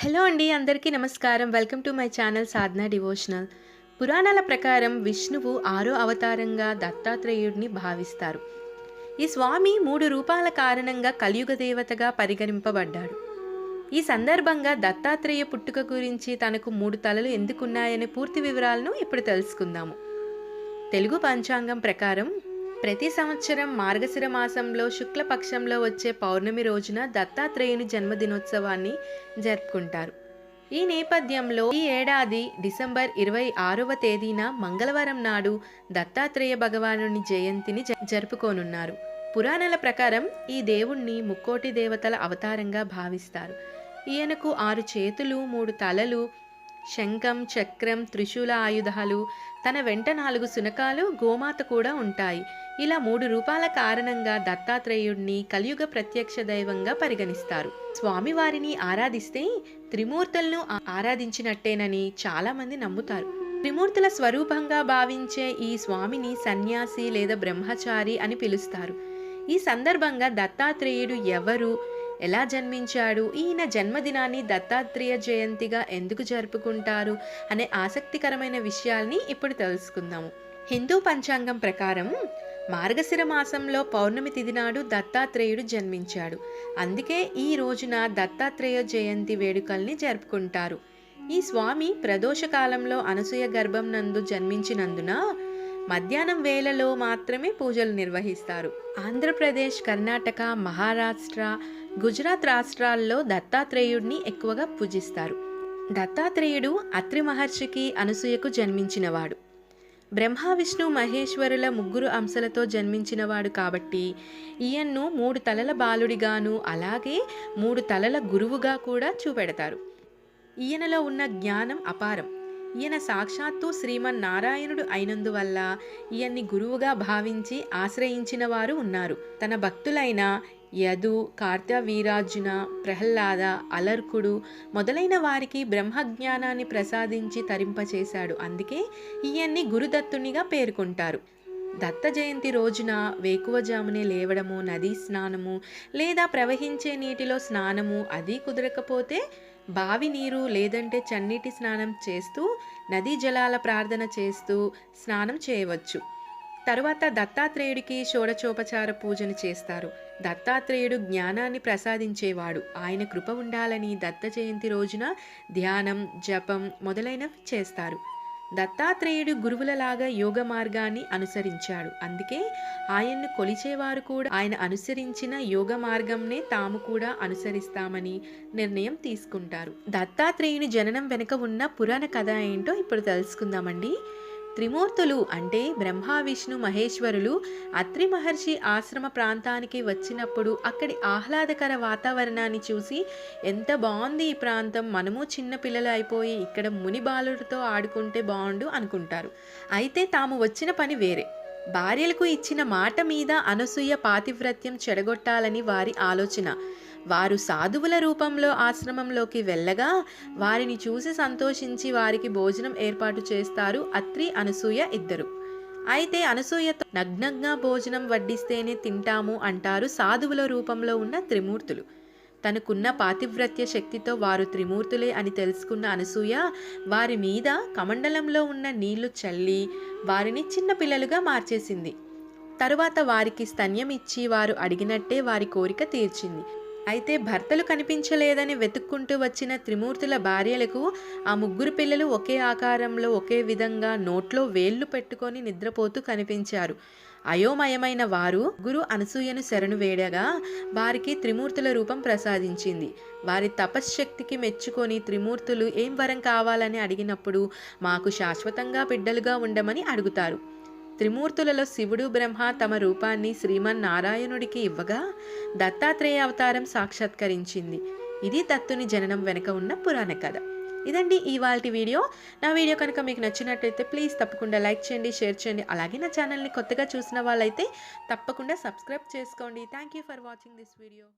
Hello అండి అందరికీ నమస్కారం. Welcome to my channel Sadhana devotional. పురాణాల ప్రకారం విష్ణువు ఆరో అవతారంగా దత్తాత్రేయుడిని భావిస్తారు. ఈ స్వామి మూడు రూపాల కారణంగా కలియుగ దేవతగా పరిగణింపబడ్డాడు. ఈ సందర్భంగా దత్తాత్రేయ పుట్టుక గురించి తనకు మూడు తలలు ఎందుకున్నాయనే పూర్తి వివరాలను ఇప్పుడు తెలుసుకుందాము. తెలుగు పంచాంగం ప్రకారం ప్రతి సంవత్సరం మార్గశిర మాసంలో శుక్లపక్షంలో వచ్చే పౌర్ణమి రోజున దత్తాత్రేయుని జన్మదినోత్సవాన్ని జరుపుకుంటారు. ఈ నేపథ్యంలో ఈ ఏడాది డిసెంబర్ ఇరవై ఆరవ తేదీన మంగళవారం నాడు దత్తాత్రేయ భగవానుని జయంతిని జరుపుకోనున్నారు. పురాణాల ప్రకారం ఈ దేవుణ్ణి ముక్కోటి దేవతల అవతారంగా భావిస్తారు. ఈయనకు ఆరు చేతులు మూడు తలలు శంఖం చక్రం త్రిశూల ఆయుధాలు తన వెంట నాలుగు శునకాలు గోమాత కూడా ఉంటాయి. ఇలా మూడు రూపాల కారణంగా దత్తాత్రేయుడిని కలియుగ ప్రత్యక్ష దైవంగా పరిగణిస్తారు. స్వామివారిని ఆరాధిస్తే త్రిమూర్తులను ఆరాధించినట్టేనని చాలామంది నమ్ముతారు. త్రిమూర్తుల స్వరూపంగా భావించే ఈ స్వామిని సన్యాసి లేదా బ్రహ్మచారి అని పిలుస్తారు. ఈ సందర్భంగా దత్తాత్రేయుడు ఎవరు ఎలా జన్మించాడు ఈయన జన్మదినాన్ని దత్తాత్రేయ జయంతిగా ఎందుకు జరుపుకుంటారు అనే ఆసక్తికరమైన విషయాల్ని ఇప్పుడు తెలుసుకుందాము. హిందూ పంచాంగం ప్రకారం మార్గశిర మాసంలో పౌర్ణమి తిథి నాడు దత్తాత్రేయుడు జన్మించాడు. అందుకే ఈ రోజున దత్తాత్రేయ జయంతి వేడుకల్ని జరుపుకుంటారు. ఈ స్వామి ప్రదోష కాలంలో అనసూయ గర్భం నందు జన్మించినందున మధ్యాహ్నం వేళలో మాత్రమే పూజలు నిర్వహిస్తారు. ఆంధ్రప్రదేశ్ కర్ణాటక మహారాష్ట్ర గుజరాత్ రాష్ట్రాల్లో దత్తాత్రేయుడిని ఎక్కువగా పూజిస్తారు. దత్తాత్రేయుడు అత్రి మహర్షికి అనసూయకు జన్మించినవాడు. బ్రహ్మ విష్ణు మహేశ్వరుల ముగ్గురు అంశలతో జన్మించినవాడు కాబట్టి ఈయన్ను మూడు తలల బాలుడిగాను అలాగే మూడు తలల గురువుగా కూడా చూపెడతారు. ఈయనలో ఉన్న జ్ఞానం అపారం. ఈయన సాక్షాత్తు శ్రీమన్నారాయణుడు అయినందువల్ల ఈయన్ని గురువుగా భావించి ఆశ్రయించిన వారు ఉన్నారు. తన భక్తులైన యదు కార్తవీరార్జున ప్రహ్లాద అలర్కుడు మొదలైన వారికి బ్రహ్మజ్ఞానాన్ని ప్రసాదించి తరింపచేశాడు. అందుకే ఈయన్ని గురుదత్తునిగా పేర్కొంటారు. దత్త జయంతి రోజున వేకువజామునే లేవడము నదీ స్నానము లేదా ప్రవహించే నీటిలో స్నానము అది కుదరకపోతే బావి నీరు లేదంటే చన్నీటి స్నానం చేస్తూ నదీ జలాల ప్రార్థన చేస్తూ స్నానం చేయవచ్చు. తరువాత దత్తాత్రేయుడికి షోడచోపచార పూజను చేస్తారు. దత్తాత్రేయుడు జ్ఞానాన్ని ప్రసాదించేవాడు. ఆయన కృప ఉండాలని దత్త జయంతి రోజున ధ్యానం జపం మొదలైనవి చేస్తారు. దత్తాత్రేయుడు గురువులలాగా యోగ మార్గాన్ని అనుసరించాడు. అందుకే ఆయన్ను కొలిచేవారు కూడా ఆయన అనుసరించిన యోగ మార్గంనే తాము కూడా అనుసరిస్తామని నిర్ణయం తీసుకుంటారు. దత్తాత్రేయుని జననం వెనుక ఉన్న పురాణ కథ ఏంటో ఇప్పుడు తెలుసుకుందామండి. త్రిమూర్తులు అంటే బ్రహ్మ విష్ణు మహేశ్వరులు అత్రి మహర్షి ఆశ్రమ ప్రాంతానికి వచ్చినప్పుడు అక్కడి ఆహ్లాదకర వాతావరణాన్ని చూసి ఎంత బాగుంది ఈ ప్రాంతం మనము చిన్న పిల్లలు అయిపోయి ఇక్కడ ముని బాలుడితో ఆడుకుంటే బాగుండు అనుకుంటారు. అయితే తాము వచ్చిన పని వేరే. భార్యలకు ఇచ్చిన మాట మీద అనసూయ పాతివ్రత్యం చెడగొట్టాలని వారి ఆలోచన. వారు సాధువుల రూపంలో ఆశ్రమంలోకి వెళ్ళగా వారిని చూసి సంతోషించి వారికి భోజనం ఏర్పాటు చేస్తారు అత్రి అనసూయ ఇద్దరు. అయితే అనసూయతో నగ్నంగా భోజనం వడ్డిస్తేనే తింటాము అంటారు సాధువుల రూపంలో ఉన్న త్రిమూర్తులు. తనకున్న పాతివ్రత్య శక్తితో వారు త్రిమూర్తులే అని తెలుసుకున్న అనసూయ వారి మీద కమండలంలో ఉన్న నీళ్ళు చల్లి వారిని చిన్న పిల్లలుగా మార్చేసింది. తరువాత వారికి స్తన్యం ఇచ్చి వారు అడిగినట్టే వారి కోరిక తీర్చింది. అయితే భర్తలు కనిపించలేదని వెతుక్కుంటూ వచ్చిన త్రిమూర్తుల భార్యలకు ఆ ముగ్గురు పిల్లలు ఒకే ఆకారంలో ఒకే విధంగా నోట్లో వేళ్ళు పెట్టుకొని నిద్రపోతూ కనిపించారు. అయోమయమైన వారు గురు అనసూయను శరణు వేడగా వారికి త్రిమూర్తుల రూపం ప్రసాదించింది. వారి తపశ్శక్తికి మెచ్చుకొని త్రిమూర్తులు ఏం వరం కావాలని అడిగినప్పుడు మాకు శాశ్వతంగా బిడ్డలుగా ఉండమని అడుగుతారు. త్రిమూర్తులలో శివుడు బ్రహ్మ తమ రూపాన్ని శ్రీమన్నారాయణుడికి ఇవ్వగా దత్తాత్రేయ అవతారం సాక్షాత్కరించింది. ఇది దత్తుని జననం వెనుక ఉన్న పురాణ కథ. ఇదండి ఇవాళ వీడియో. నా వీడియో కనుక మీకు నచ్చినట్టయితే ప్లీజ్ తప్పకుండా లైక్ చేయండి షేర్ చేయండి. అలాగే నా ఛానల్ని కొత్తగా చూసిన వాళ్ళైతే తప్పకుండా సబ్స్క్రైబ్ చేసుకోండి. Thank you for watching this video.